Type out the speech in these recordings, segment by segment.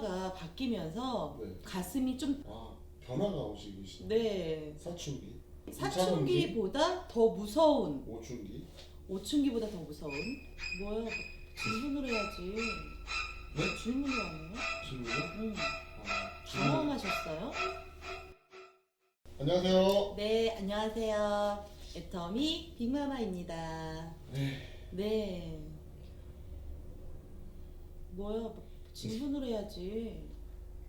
변화가 바뀌면서 네. 가슴이 좀 아 변화가 오시고 계시네. 네. 사춘기, 사춘기보다 더 무서운 오춘기. 오춘기보다 더 무서운 뭐야 질문을 해야지 네? 질문을 안 해요? 질문요? 응. 아, 질문. 당황하셨어요? 안녕하세요. 네 안녕하세요 애터미 빅마마입니다 네. 네 뭐야 질문을 해야지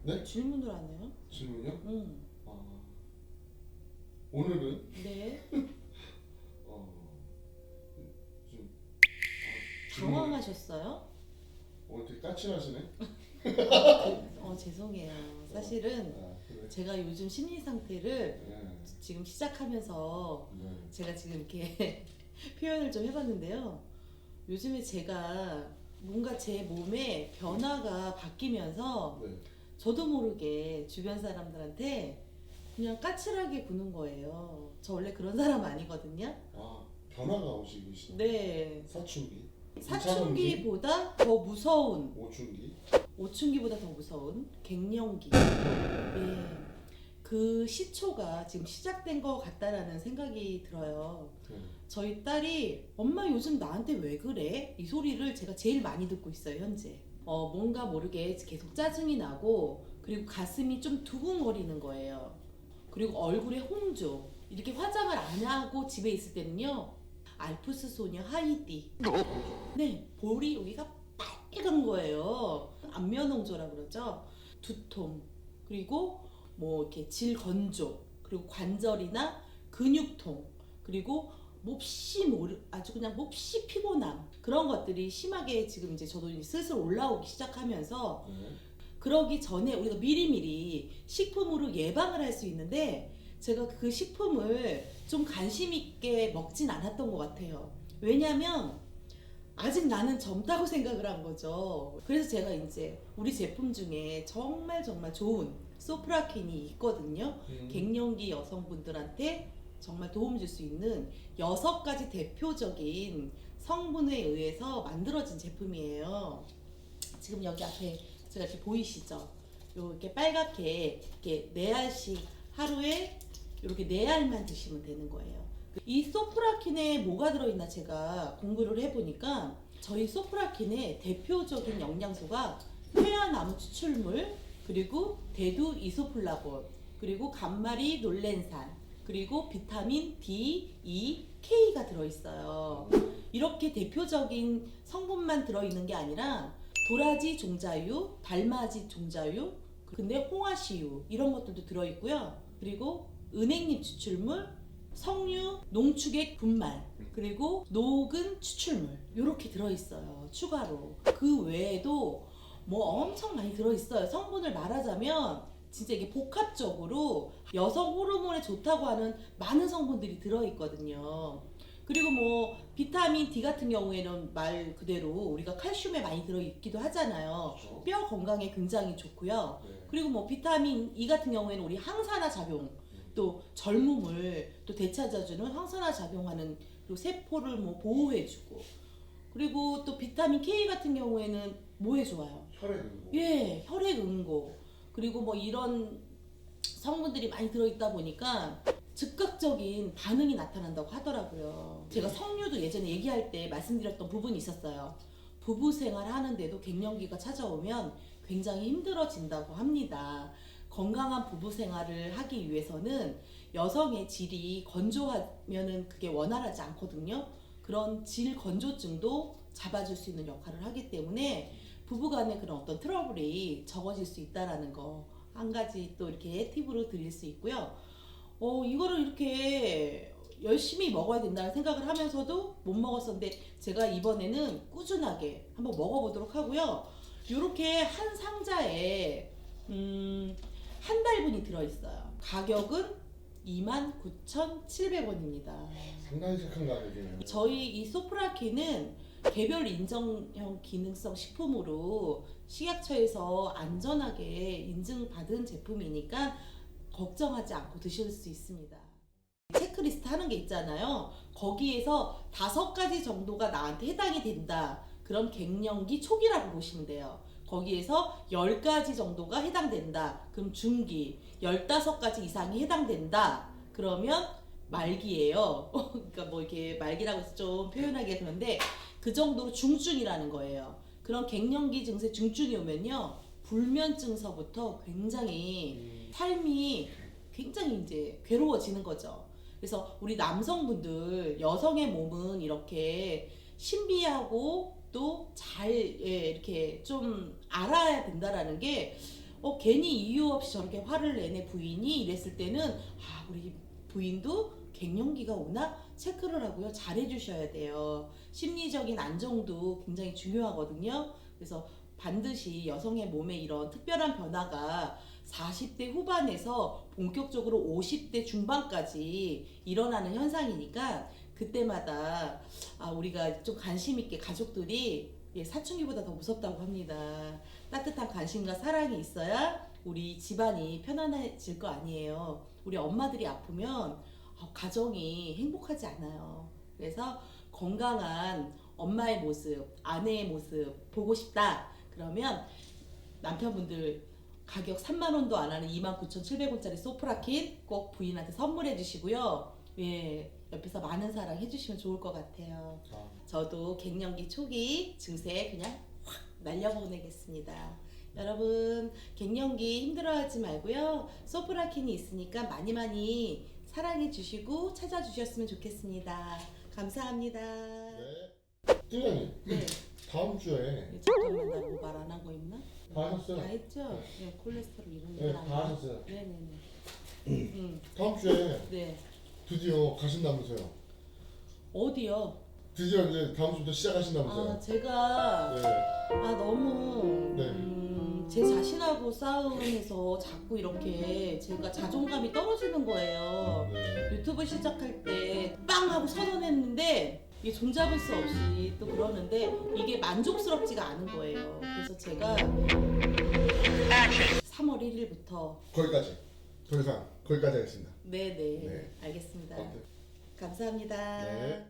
네? 질문을 안 해요? 질문요? 응. 아 오늘은 네 어, 좀 아, 질문. 당황하셨어요? 오늘 되게 까칠하시네. 어 죄송해요 사실은 아 그래. 제가 요즘 심리 상태를 네. 지금 시작하면서 네. 제가 지금 이렇게 표현을 좀 해봤는데요. 요즘에 제가 뭔가 제 몸에 변화가 바뀌면서 네. 저도 모르게 주변 사람들한테 그냥 까칠하게 구는 거예요. 저 원래 그런 사람 아니거든요. 아 변화가 오시고 계시네. 네. 사춘기, 사춘기보다 더 무서운, 오춘기. 오춘기보다 더 무서운 갱년기. 네. 그 시초가 지금 시작된 것 같다라는 생각이 들어요. 네. 저희 딸이 엄마 요즘 나한테 왜 그래? 이 소리를 제가 제일 많이 듣고 있어요 현재. 어 뭔가 모르게 계속 짜증이 나고 그리고 가슴이 좀 두근거리는 거예요. 그리고 얼굴에 홍조 이렇게 화장을 안 하고 집에 있을 때는요 알프스 소녀 하이디 네 볼이 여기가 빨간 거예요 안면 홍조라 그러죠 두통 그리고 뭐 이렇게 질 건조 그리고 관절이나 근육통 그리고 몹시 모르 아주 그냥 몹시 피곤함 그런 것들이 심하게 지금 이제 저도 이제 슬슬 올라오기 시작하면서 네. 그러기 전에 우리가 미리미리 식품으로 예방을 할 수 있는데 제가 그 식품을 좀 관심 있게 먹진 않았던 것 같아요. 왜냐면 아직 나는 젊다고 생각을 한 거죠. 그래서 제가 이제 우리 제품 중에 정말 정말 좋은 소프라킨이 있거든요. 음. 갱년기 여성분들한테 정말 도움 줄 수 있는 여섯 가지 대표적인 성분에 의해서 만들어진 제품이에요. 지금 여기 앞에 제가 이렇게 보이시죠? 이렇게 빨갛게 이렇게 네 알씩 하루에 이렇게 네 알만 드시면 되는 거예요. 이 소프라킨에 뭐가 들어있나 제가 공부를 해보니까 저희 소프라킨의 대표적인 영양소가 회화나무 추출물 그리고 대두 이소플라본 그리고 간마리 놀렌산 그리고 비타민 D, E, K가 들어있어요. 이렇게 대표적인 성분만 들어있는 게 아니라 도라지 종자유, 달맞이 종자유, 근데 홍화시유 이런 것들도 들어있고요. 그리고 은행잎 추출물, 석류, 농축액 분말, 그리고 녹은 추출물 이렇게 들어있어요. 추가로 그 외에도 뭐 엄청 많이 들어있어요. 성분을 말하자면 진짜 이게 복합적으로 여성 호르몬에 좋다고 하는 많은 성분들이 들어있거든요. 그리고 뭐 비타민 D 같은 경우에는 말 그대로 우리가 칼슘에 많이 들어있기도 하잖아요. 그렇죠. 뼈 건강에 굉장히 좋고요. 네. 그리고 뭐 비타민 E 같은 경우에는 우리 항산화 작용 또 젊음을 또 되찾아주는 항산화 작용하는 그리고 세포를 뭐 보호해주고 그리고 또 비타민 K 같은 경우에는 뭐에 좋아요? 혈액 응고. 예, 혈액 응고 그리고 뭐 이런 성분들이 많이 들어있다 보니까 즉각적인 반응이 나타난다고 하더라고요. 제가 석류도 예전에 얘기할 때 말씀드렸던 부분이 있었어요. 부부 생활 하는데도 갱년기가 찾아오면 굉장히 힘들어진다고 합니다. 건강한 부부 생활을 하기 위해서는 여성의 질이 건조하면은 그게 원활하지 않거든요. 그런 질 건조증도 잡아줄 수 있는 역할을 하기 때문에 부부간의 그런 어떤 트러블이 적어질 수 있다라는 거 한 가지 또 이렇게 팁으로 드릴 수 있고요. 어 이거를 이렇게 열심히 먹어야 된다는 생각을 하면서도 못 먹었었는데 제가 이번에는 꾸준하게 한번 먹어보도록 하고요. 이렇게 한 상자에 음, 한 달분이 들어있어요. 가격은 29,700원입니다. 상당히 착한 가격이네요. 저희 이 소프라키는 개별 인정형 기능성 식품으로 식약처에서 안전하게 인증받은 제품이니까 걱정하지 않고 드실 수 있습니다. 체크리스트 하는 게 있잖아요. 거기에서 다섯 가지 정도가 나한테 해당이 된다. 그럼 갱년기 초기라고 보시면 돼요. 거기에서 10가지 정도가 해당된다. 그럼 중기. 15가지 이상이 해당된다. 그러면 말기예요. 그러니까 뭐 이렇게 말기라고 해서 좀 표현하기 그런데 그 정도로 중증이라는 거예요. 그런 갱년기 증세 중증이 오면요. 불면증서부터 굉장히 삶이 굉장히 이제 괴로워지는 거죠. 그래서 우리 남성분들 여성의 몸은 이렇게 신비하고 또잘 이렇게 좀 알아야 된다라는 게 어, 괜히 이유 없이 저렇게 화를 내내 부인이 이랬을 때는 아 우리 부인도 갱년기가 오나? 체크를 하고요. 잘해 주셔야 돼요. 심리적인 안정도 굉장히 중요하거든요. 그래서 반드시 여성의 몸에 이런 특별한 변화가 40대 후반에서 본격적으로 50대 중반까지 일어나는 현상이니까 그때마다 아, 우리가 좀 관심 있게 가족들이 예, 사춘기보다 더 무섭다고 합니다. 따뜻한 관심과 사랑이 있어야 우리 집안이 편안해질 거 아니에요. 우리 엄마들이 아프면 어, 가정이 행복하지 않아요. 그래서 건강한 엄마의 모습, 아내의 모습 보고 싶다. 그러면 남편분들 가격 3만 원도 안 하는 29,700원짜리 소프라킨 꼭 부인한테 선물해 주시고요. 예, 옆에서 많은 사랑 해주시면 좋을 것 같아요. 아, 저도 갱년기 초기 증세 그냥 확 날려보내겠습니다. 여러분 갱년기 힘들어하지 말고요. 소프라킨이 있으니까 많이 많이 사랑해 주시고 찾아주셨으면 좋겠습니다. 감사합니다. 네. 팀장님 네. 다음 주에 네, 잠깐만 나뭐 말안한거 있나? 다 다 하셨어요? 했죠? 네, 콜레스테롤 이런 네, 얘기 다안 하고. 하셨어요. 네네네. 음, 다음 주에 네. 드디어 가신다면서요? 어디요? 드디어 이제 다음 주부터 시작하신다면서요? 아 제가 네. 아 너무 네. 음, 제 자신하고 싸움에서 자꾸 이렇게 제가 자존감이 떨어지는 거예요. 네. 유튜브 시작할 때 빵 하고 선언했는데 이게 종잡을 수 없이 또 그러는데 이게 만족스럽지가 않은 거예요. 그래서 제가 3월 1일부터 거기까지. 더 이상 거기까지 하겠습니다. 네네 네. 알겠습니다. 아, 네. 감사합니다. 네.